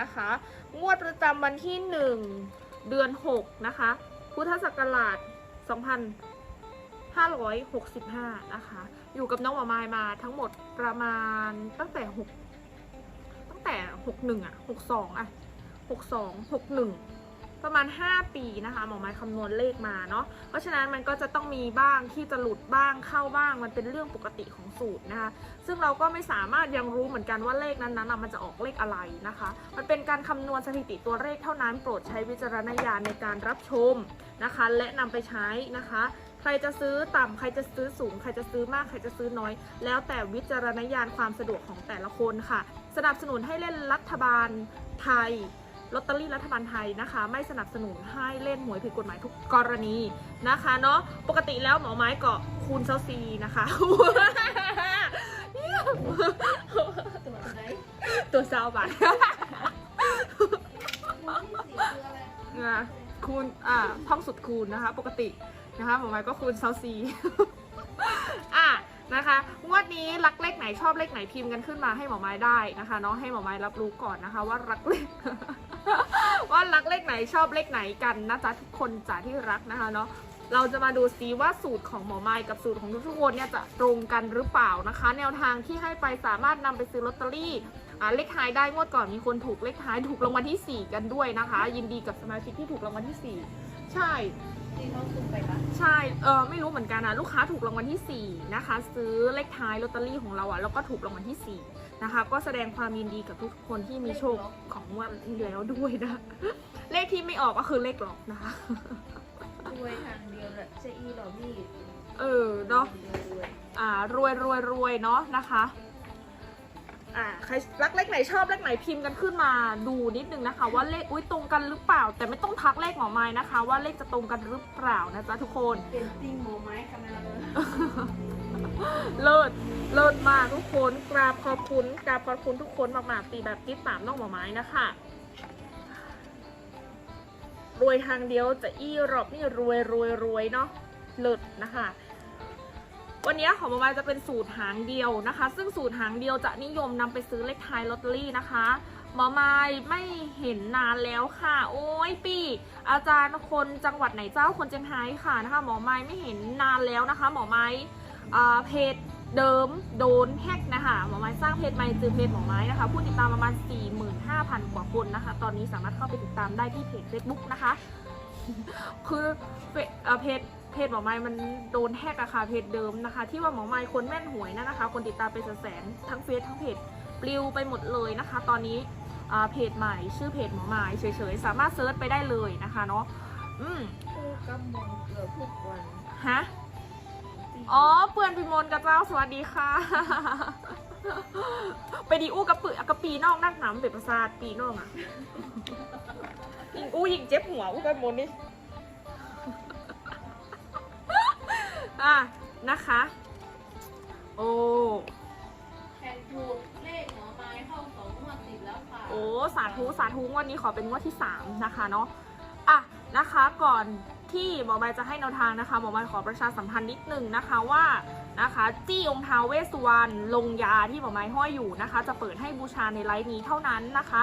นะคะ งวดประจำวันที่ 1 เดือน 6 นะคะ พุทธศักราช 2565 นะคะ อยู่กับน้องหมาไมายมาทั้งหมดประมาณตั้งแต่ 6 ตั้งแต่ 61 อะ 62 อะ 62 61 ประมาณ 5 ปีนะคะหมอไม้คำนวณเลขมาเนาะเพราะฉะนั้นมันก็จะต้องมีบ้างที่จะหลุดบ้างเข้าบ้างมันเป็นเรื่องปกติของสูตรนะคะ ซึ่งเราก็ไม่สามารถยังรู้เหมือนกันว่าเลขนั้นๆมันจะออกเลขอะไรนะคะ มันเป็นการคำนวณสถิติตัวเลขเท่านั้นโปรดใช้วิจารณญาณในการรับชมนะคะ และนำไปใช้นะคะใครจะซื้อต่ำใครจะซื้อสูง ใครจะซื้อมาก ใครจะซื้อน้อย แล้วแต่วิจารณญาณความสะดวกของแต่ละคนค่ะ สนับสนุนให้เล่นรัฐบาลไทย ลอตเตอรี่รัฐบาลไทยนะคะ ไม่สนับสนุนให้เล่นหวยผิดกฎหมายทุกกรณีนะคะเนาะปกติแล้วหมอไม้ก็คูณเซาซีนะคะตัวไหนตัวเซาบาทสีคืออะไรนะคูณอ่าท่องสุดคูณนะคะ ปกตินะคะหมอไม้ก็คูณเซาซีอะนะคะ นี้รักเลขไหนชอบเลขไหนพิมพ์กันขึ้นมาให้หมอไม้ได้นะคะเนาะให้หมอไม้รับรู้ก่อนนะคะ ว่ารักเลขว่ารักเลขไหนชอบเลขไหนกันนะจ๊ะทุกคนจ๋าที่รักนะคะเนาะเราจะมาดูซิว่าสูตรของหมอไม้กับสูตรของทุกๆคนเนี่ยจะตรงกันหรือเปล่านะคะ แนวทางที่ให้ไปสามารถนำไปซื้อลอตเตอรี่ เลขท้ายได้งวดก่อนมีคนถูกเลขท้ายถูกรางวัลที่ 4 กันด้วยนะคะ ยินดีกับสมาชิกที่ถูกรางวัลที่ 4 ใช่ที่เขาซุ่มไปปะใช่เออไม่รู้เหมือนกันนะลูกค้าถูกรางวัลที่ 4 นะคะ ซื้อเลขท้ายลอตเตอรี่ของเราอะแล้วก็ถูกรางวัลที่ 4 นะคะ ก็แสดงความยินดีกับทุกคนที่มีโชคของงวันแล้วด้วยนะ เลขที่ไม่ออกก็คือเลขหลอกนะคะรวยทางเดียวแหละเจอีหรอพี่เออเนาะเดียวรวยอ่ารวยรวยรวยเนาะนะคะ อ่าใครรักเลขไหนชอบเลขไหนพิมพ์กันขึ้นมาดูนิดนึงนะคะ ว่าเลขอุ้ยตรงกันหรือเปล่า แต่ไม่ต้องทักเลขหมอไม้นะคะ ว่าเลขจะตรงกันหรือเปล่านะจ๊ะทุกคนเป็นติงโมอไม้ขนาดเลยเลิศเลิศมากทุกคนกราบขอบคุณกราบขอบคุณทุกคนมากๆตีแบบติดตามน้องหมอไม้นะคะรวยทางเดียวจะอี้รอบนี่รวยรวยรวยเนาะเลิศนะคะ วันนี้ของหมอไม้จะเป็นสูตรหางเดียวนะคะ ซึ่งสูตรหางเดียวจะนิยมนำไปซื้อเลขท้ายลอตเตอรี่นะคะหมอไม้ไม่เห็นนานแล้วค่ะ โอ้ยปี อาจารย์คนจังหวัดไหนเจ้าคนเจียงไฮ้ค่ะนะคะ หมอไม้ไม่เห็นนานแล้วนะคะ หมอไม้เพจเดิมโดนแฮกนะคะหมอไม้สร้างเพจใหม่จือเพจหมอไม้นะคะผู้ติดตามประมาณ 45,000 กว่าคนนะคะ ตอนนี้สามารถเข้าไปติดตามได้ที่เพจ Facebook นะคะ คือเพจ เพจหมอไม้มันโดนแฮกอะค่ะเพจเดิมนะคะ ที่ว่าหมอไม้คนแม่นหวยนั่นนะคะ คนติดตามเป็นแสนๆทั้งเฟซทั้งเพจปลิวไปหมดเลยนะคะ ตอนนี้อ่าเพจใหม่ชื่อเพจหมอไม้เฉยๆ สามารถเซิร์ชไปได้เลยนะคะเนาะอืมคู่กำมลเกือบทุกวันฮะอ๋อเปื่อนพิมลกับเจ้าสวัสดีค่ะ ไปดีอู้กับปืกับปีนอกนักหนำเป็ดประสาทปีนอกอะยิงอู้ยิงเจ็บหัวอู้กันหมดนี่ อะนะคะ โอ้แข่งถูกเลขหมอไม้เข้าสองงวดติดแล้วค่ะโอ้สาธุสาธุงวันนี้ขอเป็นงวดที่3นะคะเนาะอะนะคะก่อนที่หมอใบจะให้แนวทางนะคะหมอใบขอประชาสัมพันธ์นิดนึงนะคะว่านะคะจี้องค์ท้าวเวสสุวรรณลงยาที่หมอไม้ห้อยอยู่นะคะ จะเปิดให้บูชาในไลฟ์นี้เท่านั้นนะคะ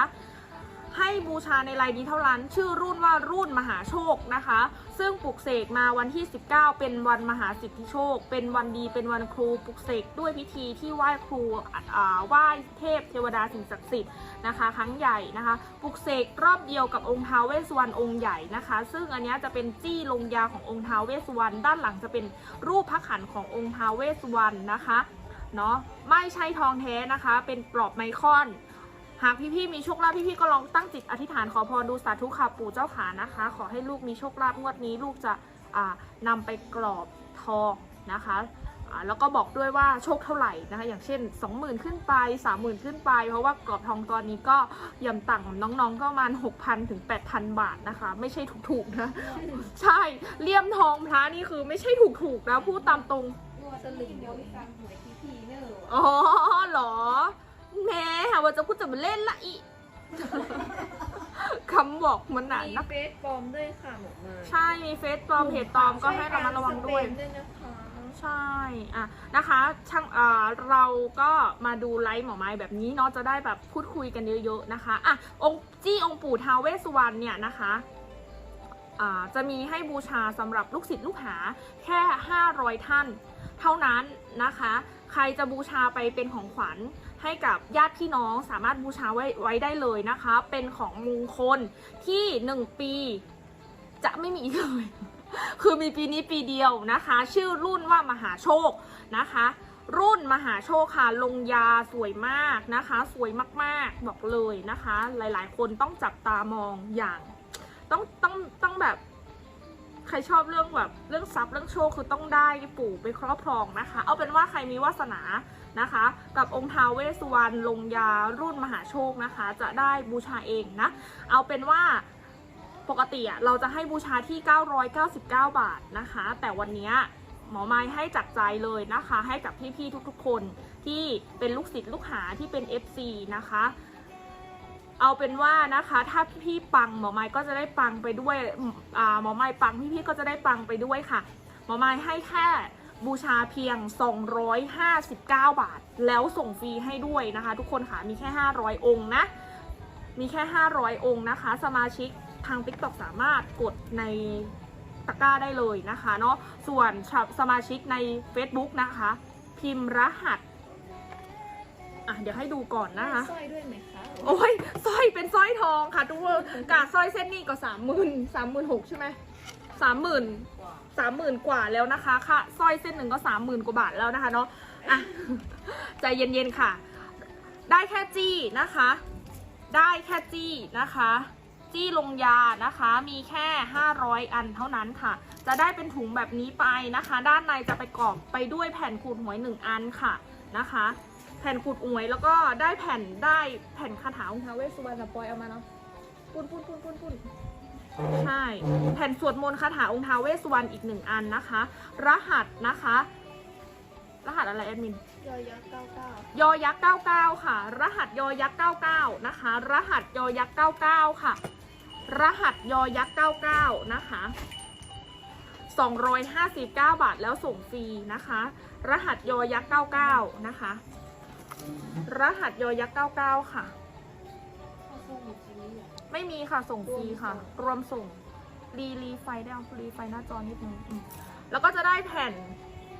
ให้บูชาในไลน์นี้เท่านั้น ชื่อรุ่นว่ารุ่นมหาโชคนะคะ ซึ่งปลุกเสกมาวันที่ 19 เป็นวันมหาสิทธิโชค เป็นวันดีเป็นวันครูปลุกเสกด้วยพิธีที่ไหว้ครูไหว้เทพเทวดาสิ่งศักดิ์สิทธิ์นะคะ ครั้งใหญ่นะคะปลุกเสกรอบเดียวกับองค์ท้าวเวสวรรณองค์ใหญ่นะคะ ซึ่งอันนี้จะเป็นจี้ลงยาขององค์ท้าวเวสวรรณด้านหลังจะเป็นรูปพระขันขององค์ท้าวเวสวรรณนะคะเนาะไม่ใช่ทองแท้นะคะ เป็นปลอบไมคอน หากพี่ๆมีโชคลาภพี่ๆก็ลองตั้งจิตอธิษฐานขอพรดูสาธุค่ะปู่เจ้าขานะคะ ขอให้ลูกมีโชคลาภงวดนี้ ลูกจะอ่านำไปกรอบทองนะคะอ่าแล้วก็บอกด้วยว่าโชคเท่าไหร่นะคะ อย่างเช่น 20,000 ขึ้นไป 30,000 ขึ้นไป เพราะว่ากรอบทองตอนนี้ก็ย่ำต่างน้องๆก็ประมาณ 6,000 ถึง 8,000 บาทนะคะ ไม่ใช่ถูกๆนะ ใช่เลี่ยมทองพระนี่คือไม่ใช่ถูกๆนะพูดตามตรงงวดสลึงเดียวฟังหวยที่พี่เนอร์อ๋อเหรอ แหม่หาว่าจะพูดจะมาเล่นละอีคำบอกมันหนามีนัก เฟซปลอมด้วยค่ะหมอไม้ใช่ มีเฟซปลอมเพจปลอมก็ให้ระมัดระวังด้วยสเปนด้วยนะคะใช่ อะ นะคะช่างอ่าเราก็มาดูไลฟ์หมอไม้แบบนี้เนาะ จะได้แบบพูดคุยกันเยอะๆนะคะ อะ องค์จี้องค์ปู่ท้าวเวสสุวรรณเนี่ยนะคะ อ่า จะมีให้บูชาสำหรับลูกศิษย์ลูกหาแค่ 500 ท่าน เท่านั้นนะคะ ใครจะบูชาไปเป็นของขวัญให้กับญาติพี่น้องสามารถบูชาไว้ไว้ได้เลยนะคะ เป็นของมงคลที่ 1 ปี จะไม่มีอีกเลย คือมีปีนี้ปีเดียวนะคะ ชื่อรุ่นว่ามหาโชคนะคะ รุ่นมหาโชคค่ะ ลงยาสวยมากนะคะ สวยมากๆบอกเลยนะคะ หลายๆ คนต้องจับตามองอย่าง ต้องต้องต้องแบบ ใครชอบเรื่องแบบเรื่องทรัพย์เรื่องโชคคือต้องได้ปู่ไปครอบครองนะคะ เอาเป็นว่าใครมีวาสนานะคะ กับองค์ท้าวเวสสุวรรณลงยารุ่นมหาโชคนะคะ จะได้บูชาเองนะ เอาเป็นว่าปกติอะเราจะให้บูชาที่ 999 บาทนะคะ แต่วันนี้หมอไม้ให้จัดใจเลยนะคะ ให้กับพี่ๆทุกๆคนที่เป็นลูกศิษย์ลูกหาที่เป็น FC นะคะ เอาเป็นว่านะคะ ถ้าพี่ปังหมอไม้ก็จะได้ปังไปด้วยอ่าหมอไม้ปังพี่ๆก็จะได้ปังไปด้วยค่ะ หมอไม้ให้แค่บูชาเพียง 259 บาท แล้วส่งฟรีให้ด้วยนะคะ ทุกคนค่ะ มีแค่ 500 องค์นะ มีแค่ 500 องค์นะคะ สมาชิกทาง TikTok สามารถกดในตะกร้าได้เลยนะคะเนาะ ส่วนสมาชิกใน Facebook นะคะ พิมพ์รหัส เดี๋ยวให้ดูก่อนนะคะสร้อยด้วยไหมคะโอ้ยสร้อยเป็นสร้อยทองค่ะทุกคนกาสร้อยเส้นนี้ก็สามหมื่นสามหมื่นหกใช่ไหมสามหมื่นกว่าสามหมื่นกว่าแล้วนะคะค่ะสร้อยเส้นหนึ่งก็สามหมื่นกว่าบาทแล้วนะคะเนาะอะใจเย็นๆค่ะ ได้แค่จี้นะคะ ได้แค่จี้นะคะ จี้ลงยานะคะ มีแค่ 500 อันเท่านั้นค่ะ จะได้เป็นถุงแบบนี้ไปนะคะ ด้านในจะไปกรอบไปด้วยแผ่นขูดหวยหนึ่งอันค่ะนะคะ แผ่นขูดหวย แล้วก็ได้แผ่นได้แผ่นคาถาองค์ท้าวเวสสุวรรณปอยเอามาเนาะปุ้นปุ้นปุ้นปุ้นปุ้นใช่ แผ่นสวดมนต์คาถาองค์ท้าวเวสสุวรรณอีกหนึ่งอันนะคะ รหัสนะคะ รหัสอะไรแอดมิน ยอยักษ์เก้าเก้ายอยักษ์99ค่ะ รหัสยอยักษ์99นะคะ รหัสยอยักษ์99ค่ะ รหัสยอยักษ์99นะคะ259 บาทแล้วส่งฟรีนะคะ รหัสยอยักษ์99 นะคะ รหัสยอยักษ์99 ค่ะข้าวส้มชีวิตเหรอไม่มีค่ะส่งฟรีค่ะ รวมส่ง รีรีไฟได้เอารีไฟหน้าจอนิดนึงอืมแล้วก็จะได้แผ่น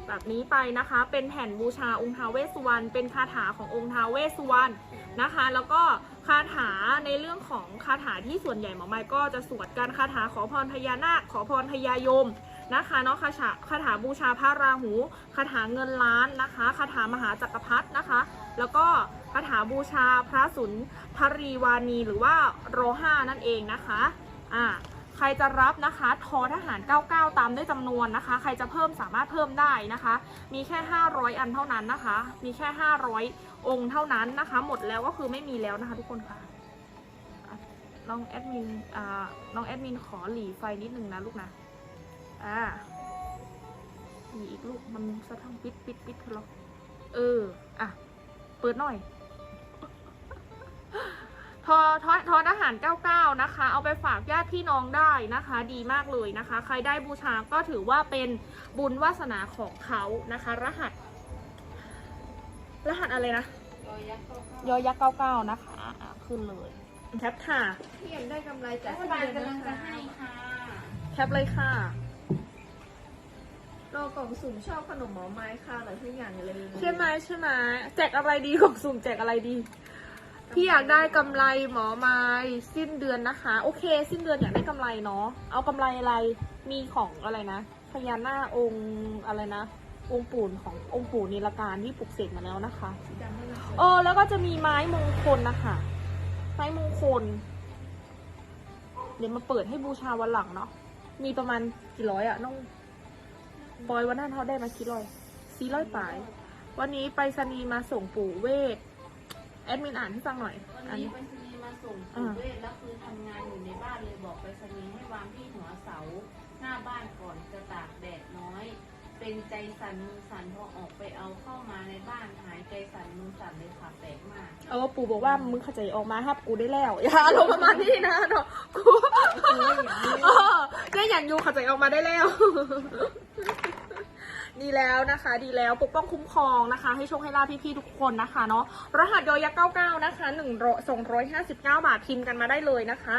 แบบนี้ไปนะคะ เป็นแผ่นบูชาองค์ท้าวเวสสุวรรณ เป็นคาถาขององค์ท้าวเวสสุวรรณนะคะ แล้วก็คาถาในเรื่องของคาถาที่ส่วนใหญ่หมอไม้ก็จะสวดการคาถาขอพรพญานาค ขอพรพญายม นะคะเนาะคาถาคาถาบูชาพระราหูคาถาเงินล้านนะคะคาถามหาจักรพรรดินะคะ แล้วก็คาถาบูชาพระสุนทรีวานีหรือว่าโรห้านั่นเองนะคะอ่าใครจะรับนะคะทอทหาร 99 ตามด้วยจำนวนนะคะ ใครจะเพิ่มสามารถเพิ่มได้นะคะ มีแค่ 500 อันเท่านั้นนะคะ มีแค่ 500 องค์เท่านั้นนะคะ หมดแล้วก็คือไม่มีแล้วนะคะทุกคนค่ะอะน้องแอดมินอ่าน้องแอดมินขอหลีไฟนิดนึงนะลูกนะ อ่าหลีอีกลูก มันสะท้อนปิดปิดปิดเธอหรอเออ อะ เปิดหน่อย ทอทอทอทหาร99 นะคะ เอาไปฝากญาติพี่น้องได้นะคะ ดีมากเลยนะคะ ใครได้บูชาก็ถือว่าเป็นบุญวาสนาของเขานะคะ รหัส รหัสอะไรนะยอยักษ์เก้าเก้ายอยักษ์99 นะคะอะขึ้นเลยแคปค่ะพี่ยังได้กำไรจากรัฐบาลกำลังจะให้ค่ะ แคปเลยค่ะ รอกล่องสุ่มชอบขนมหมอไม้ค่ะหรือทุกอย่างเลยใช่ไหมใช่ไหมแจกอะไรดีของสุ่มแจกอะไรดี พี่อยากได้กำไรหมอไม้สิ้นเดือนนะคะ โอเค สิ้นเดือนอยากได้กำไรเนาะเอากำไรอะไรมีของอะไรนะพญานาคองค์อะไรนะ องค์ปู่ขององค์ปู่นิลการที่ปลุกเสกมาแล้วนะคะ จำไม่ได้เออแล้วก็จะมีไม้มงคลนะคะไม้มงคล เดี๋ยวมาเปิดให้บูชาวันหลังเนาะมีประมาณกี่ร้อยอะน้อง บอยวันนั้นเขาได้มากี่ร้อยสี่ร้อยปลาย วันนี้ไปรษณีย์มาส่งปู่เวทแอดมินอ่านให้ฟังหน่อยวันอันนี้นี้ไปรษณีย์มาส่งอ่าปู่เวทแล้วคือทำงานอยู่ในบ้านเลยบอกไปรษณีย์ให้วางที่หัวเสา หน้าบ้านก่อนจะตากแดดน้อย เป็นใจสั่นมือสั่นพอออกไปเอาเข้ามาในบ้านหายใจสั่นมือสั่นเลยค่ะแปลกมาก เออปู่บอกว่ามึงเข้าใจออกมาครับกูได้แล้วอย่าลงประมาณนี้นะเนาะกูเออได้อย่างยูเข้าใจออกมาได้แล้ว ดีแล้วนะคะ ดีแล้วปกป้องคุ้มครองนะคะ ให้โชคให้ลาภพี่ๆทุกคนนะคะเนาะรหัสยอยักษ์99 นะคะ1 259 บาทพิมพ์กันมาได้เลยนะคะ